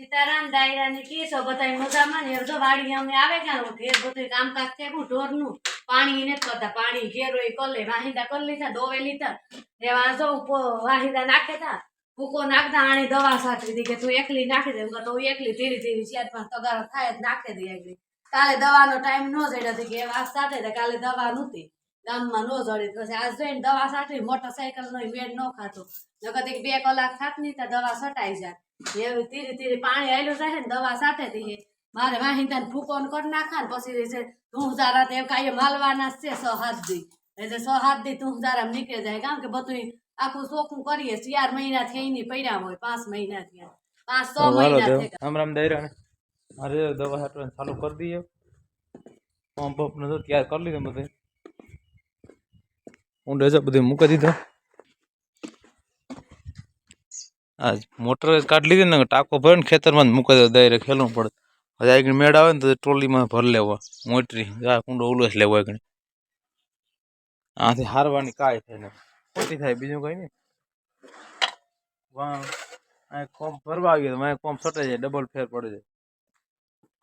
સીતારામ દાયરાની કેસો બધાય મજામાં ને અડધો વાડી અમે આવે ક્યાં ઘેર બધું કામકાજ થયું ઢોરનું. પાણી ને કરતા, પાણી ઘેર હોય કલે વાહિંદા કરી લીધા, દોવે લીધા. એ વાંધો વાહિંદા નાખે તા, ભૂકો નાખતા, આણી દવા સાચવી દી કે તું એકલી નાખી દે. તો હું એકલી ધીરે ધીરે ચાર પાંચ તગારો થાય જ નાખી દે એકલી. કાલે દવાનો ટાઈમ ન જડ્યો કે વાત સાથે કાલે દવા નહોતી. ગામમાં નો જડી. પછી આજ જોઈને દવા સાચવી મોટરસાયકલ નો મેળ ન ખાતો. નકર એક બે કલાક થાત નહીં તો દવા સટાઈ જાય. એવું ધીરે ધીરે પાણી આવેલું જાય ને દવા સાથે થી મારે વાહિંદા ફૂકો કરી નાખા ને પછી છે તું તારા તે કાંઈ માલવાના છે સો હાથ દી. એટલે સો હાથ દી તું તારા નીકળી જાય. કારણ કે બધું આખું ચોખ્ખું કરીએ ચાર મહિના થઈ ની પડ્યા હોય પાંચ મહિના થયા પાંચ છ મહિના થઈ રામ મારે દવા સાટવાનું ચાલુ કરી દઈએ. પંપ પંપ નતો તો તૈયાર કરી લીધું બધું. ઊંડે છે, બધું મૂકી દીધો. આ મોટર કાઢી લીધી ને ટાંકો ભરે ને ખેતરમાં જ મૂકી દે દાયરે ખેલવું પડે. હવે આગળ મેળ આવે ને તો ટ્રોલીમાં ભર લેવા, મોટરી. આ કુંડો ઉલોસ લેવો આગળ આથી હારવાની કાંઈ થાય ને ખોટી થાય, બીજું કઈ નહીં. કોમ ભરવા આવી ગયો કોમ છટે જાય ડબલ ફેર પડે છે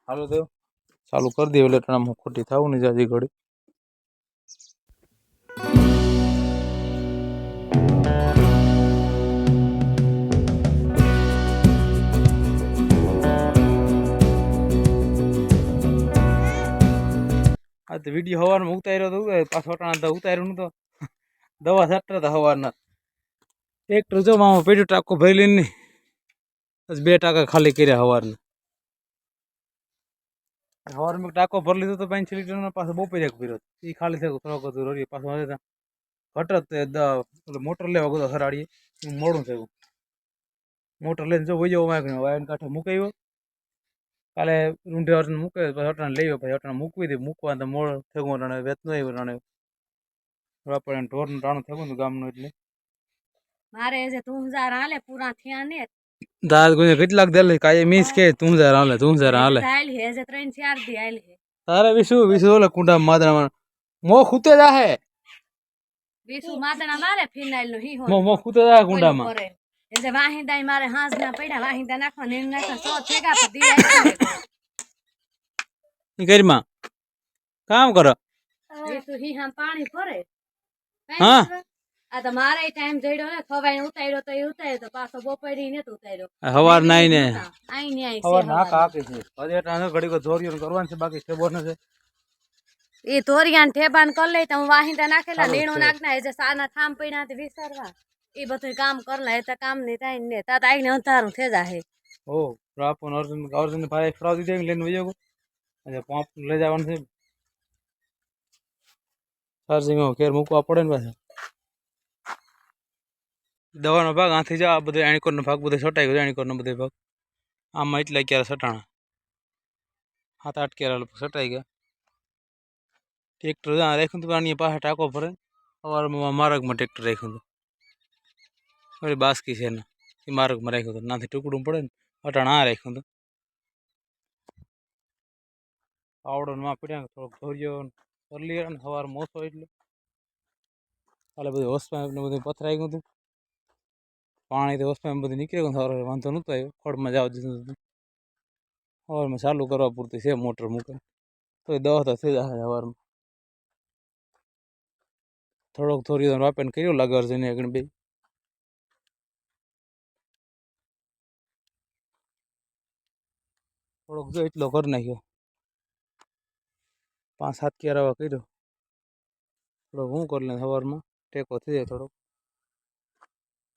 હાલો દેવ ચાલુ કરી દે, એટલે હું ખોટી થવું નહીં જાજી ઘડી. તો વીડિયો હવારમાં ઉતાર્યો તો પાછો અટાણા તો ઉતાર્યું તો દવા છાંટતા હતા હવારના. ટ્રેક્ટર જો મામા પેટું ટાંકો ભરી લઈને બે ટાંકા ખાલી કર્યા હવારના. હવારમાં ટાંકો ભરી લીધો તો પાંચ લીટરનો પાછો બપોરે એક ભર્યો. એ ખાલી થયો થોડોક હતું રોરી પાછો ઘટત તે મોટર લેવા ગયો હરાડીએ. મોડું થયું. મોટર લઈને જો વયો વાંક વાયન કાંઠે મુકાયો. કાલે રૂંઢે અટણ મૂકે પછી અટણ લઈ પછી અટણ મૂકવી હતી મૂકવા તો મોડ થયું અટાણે વેતનો આવ્યો અટાણે આપણે ઢોરનું ટાણું થયું ને ગામનું એટલે. મારે જે તું હજાર હાલે પૂરા થયા ને. દાદ કોઈ કેટલાક દે કાંઈ મીસ કે તું હજાર હાલે તું હજાર હાલે. હાલ હે જે ત્રણ ચાર દી હાલ હે. તારે વિશુ વિશુ ઓલે કુંડા માદરામાં મો ખૂતે જાહે. બીસુ માતણા મારે ફિનાઇલનું હી મો મો ખૂતે જાહે કુંડામાં. એ જે વાહિંદા મારે હાંસ ના પડ્યા વાહિંદા નાખવા ને નાખવા સો થેગા તો દી આવી ઈ ઘરમાં? કામ કરો? બીસુ હી હામ પાણી ભરે. હા. આ તો મારે ટાઈમ જડ્યો ને ખવાઈ ઉતાર્યો તો એ ઉતાર્યો તો પાછો બપોરી ને ઉતાર્યો. હવાર નાઈ ને. આઈ ને આઈ હવાર ના કાકે છે. હજી એટલે ઘડી કો ધોરિયો કરવાનું છે બાકી છે બોર છે એ તોરિયાન ઠેબાન કરી લઈ તો હું વાહિંદા નાખેલા સારું નાખના એ જે સાના થામ પડ્યા તે વિસરવા. એ બધું કામ કરલા એ તો કામ નહીં થાય ને તા તો આઈને અંધારું થઈ જાય ઓ, રાપો અર્જુન અર્જુન ભાઈ ફરાવી દીધે લઈને વયો ગયો. અને પંપ લઈ જવાનું છે. ચાર્જિંગ કેર મૂકવા પડે ને પાછા. દવાનો ભાગ આથી જા આ બધો એણીકોરનો ભાગ, બધો છટાઈ ગયો એણીકોરનો બધો ભાગ. આમાં એટલે ક્યારે સટાણા હાથ આઠ ક્યારે સટાઈ ગયા? ટ્રેક્ટર ત્યાં રાખ્યું હતું આની પાસે ટાંકો ભરે. સવારમાં માર્ગમાં ટ્રેક્ટર રાખ્યું હતું. વળી બાસકી છે ને, એ માર્ગમાં રાખ્યું હતું. નાથી ટુકડું પડે ને, અટાણ આ રાખ્યું હતું. પાવડો ને માં પડ્યા થોડોક ધોર્યો ને, કરી લઈએ ને સવાર મોસો એટલે. કાલે બધું હોસમાં ને બધું પથરાઈ ગયું હતું. પાણી તો હોસમાં બધું નીકળી ગયું સવારે વાંધો નહોતો આવ્યો. ખોડમાં જવા દીધું હતું. સવારમાં ચાલુ કરવા પૂરતી છે મોટર મૂકે તો એ દવા તો થઈ જાય સવારમાં થોડોક થોડી વાપેને કર્યો લાગે અર્જુન આગળ બે. થોડોક જો એટલો કરી નાખ્યો. પાંચ સાત ક્યારાવા કર્યો. થોડોક હું કરી લે સવારમાં. ટેકો થઈ જાય થોડોક.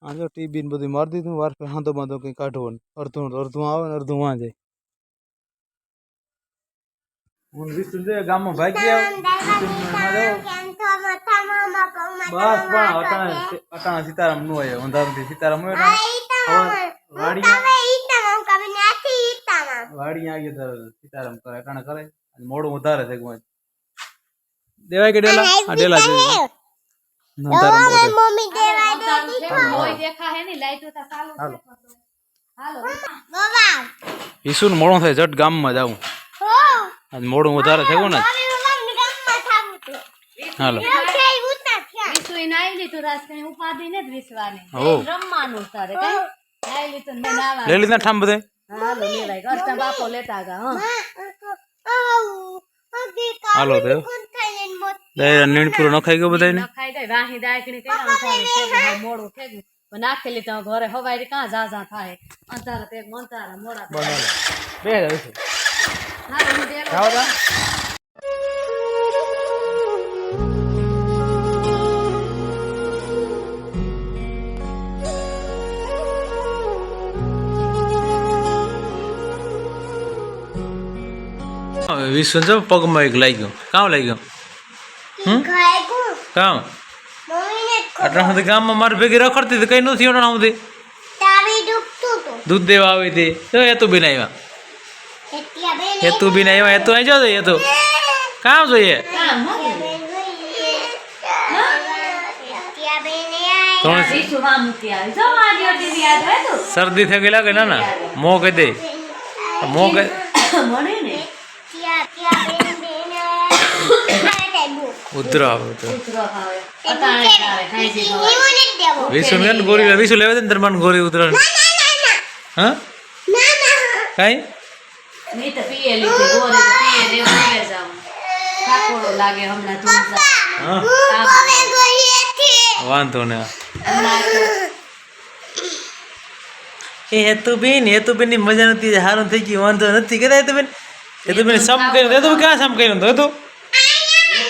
આ જો ટીબી ને બધું મારી દીધું. વાર હાંધો બાંધો કંઈ કાઢવો ને અડધું અડધું આવે ને અડધું વાં જાય. હું વિષ્ણુ જોઈએ ગામમાં ભાગી આવે બસ પણ અટાણે અટાણે સીતારામનું આવ્યો અંધારું સીતારામનું. વાડી વાડી આવી તો સીતારામ કરે અટાણે કરે. અને મોડું વધારે છે કોઈ. દેવાય કે ડેલા? આ ડેલા છે. દેખા હે લાઈટો તો ચાલુ. હાલો. હાલો. ઈસુન મોડું થાય જટ ગામમાં જાવું આજ મોડું વધારે થયું ને? હાલો. વિસુઈ નાઈ લીધું રાસ કઈ ઉપાધિ ને જ વિસવાની. હો. રમવાનું તારે કઈ? નાઈ લીધું ને નાવા લઈ લીધા ઠામ બધે? હાલો લેવાય કરતા બાપો લેતા હં. હાલો તો દાયરા નીણ પૂરો નખાઈ ગયો બધાને નખાઈ વાહી ગયું, હવે મોડું થઈ ગયું. નાખેલી તો ઘરે હવારી કાં જા થાય? અંતારા તે મંતારા મોડા. બે વિશ્વ જો પગમાં એક લાગી ગયો કામ લાગી ગયો હમ કામ? આટલા સુધી ગામમાં મારે ભેગી રખડતી હતી કઈ નથી ઓના સુધી. દૂધ દેવા આવી હતી. જો હેતુ બિન આવ્યા. એ તું બિન આવ્યા હેતુ આવી જાવ કામ જોઈએ. કામ હો. ત્રણ વિશુ માં મૂકી આવી. જો મારી અડીની યાદ હોય તું. શરદી થઈ ગઈ લાગે ના ના. મો કહી દે. મો કહી મળે ને ઉધરો આવે તો. વિશુ ને ગોરી વિશુ લેવા દે ને દરમાન ગોરી ઉધરો હા? કઈ? વાંધો ને એ હેતુ. બેનની. મજા નથી હારું થઈ ગયું વાંધો નથી. કહેતા હેતુ બેન હેતુ બેન સમ કર્યું હેતુ ક્યાં સમ કર્યું? હેતુ?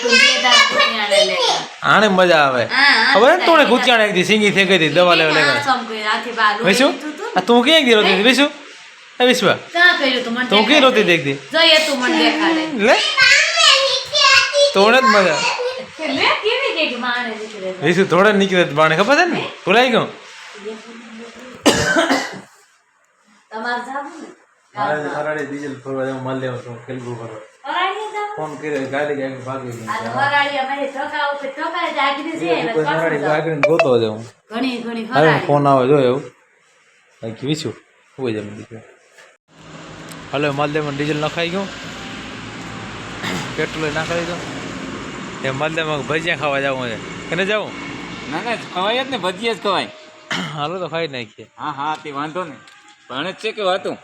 તું બે દાંત કુણ્યાને લેતા. આને મજા આવે. ખબર ને તોણે કૂચ્યાણે એકદી સિંગી થઈ ગઈ હતી દવા લેવા ના, લેવા વિશુ. આ તું ક્યાં ગઈ રોતી હતી? વિશુ? એ વિશ્વ? તું? મને તું ક્યાં રોતી દેખાડે. દેખતી જોઈએ તું મને દેખાડે. લે. તોણે જ મજા. વિશુ થોડે નીકળે બાણે ખબર છે ને? ભૂલાઈ ગયું. તમારે જાવું ને? મારે હરાડી ડીઝલ ફરવા જવું માલ લેવા છું ખેલવું ફરવા? ફોન કર્યો ગાડી ગાડી ભાગી ગઈ આ તો હરાડી અમારી ટકા ઉપર ટકા જ આગળ છે કોઈ જાવું. ગાડીને ગોતો જાઉં ઘણી ઘણી હવે હરાડી ફોન આવે જો એવું? બાકી વિશું હોય જાય દીકરો હલો ડીઝલ નખાઈ ગયું. પેટ્રોલ નાખાઈ દો એ માલદેવમાં ભજીયા ખાવા જવું છે. કેને જવું? ના ના ખવાય જ ને ભજીયા જ ખવાય. હાલો તો ખાઈ નાખીએ. હા હા તે વાંધો ને પણ જ છે કે હતું